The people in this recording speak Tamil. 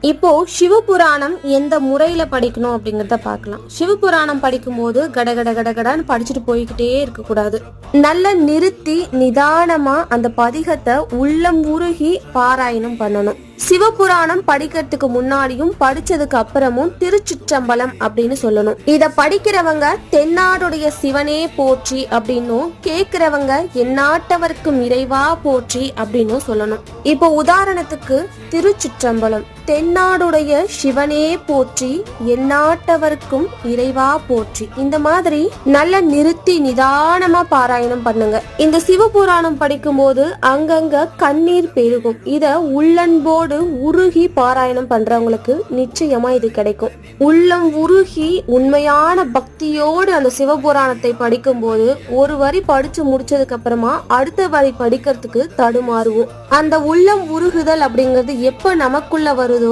இப்போ சிவபுராணம் எந்த முறையில படிக்கணும் அப்படிங்கறத பார்க்கலாம். சிவபுராணம் படிக்கும்போது கட கட கட படிச்சுட்டு போய்கிட்டே இருக்கக்கூடாது. நல்ல நிறுத்தி நிதானமா அந்த பதிகத்தை உள்ளம் உருகி பாராயணம் பண்ணணும். சிவபுராணம் படிக்கிறதுக்கு முன்னாடியும் படிச்சதுக்கு அப்புறமும் திருச்சிற்றம்பலம் அப்படின்னு சொல்லணும். இத படிக்கிறவங்க தென்னாடுடைய சிவனே போற்றி அப்படின்னும் கேக்குறவங்க எந்நாட்டவர்க்கும் இறைவா போற்றி அப்படின்னும் சொல்லணும். இப்போ உதாரணத்துக்கு திருச்சிற்றம்பலம். தென்னாடுடைய சிவனே போற்றி எந்நாட்டவர்க்கும் இறைவா போற்றி. இந்த மாதிரி நல்ல நிறுத்தி நிதானமா பாராயணம் பண்ணுங்க. இந்த சிவபுராணம் படிக்கும்போது அங்கங்க கண்ணீர் பெருகும். இத உள்ளன்போடு உருகி பாராயணம் பண்றவங்களுக்கு நிச்சயமா இது கிடைக்கும். உள்ளம் உருகி உண்மையான பக்தியோடு அந்த சிவபுராணத்தை படிக்கும்போது ஒரு வரி படிச்சு முடிச்சதுக்கு அப்புறமா அடுத்த வரி படிக்கிறதுக்கு தடுமாறுவோம். அந்த உள்ளம் உருகுதல் அப்படிங்கிறது எப்ப நமக்குள்ள வருதோ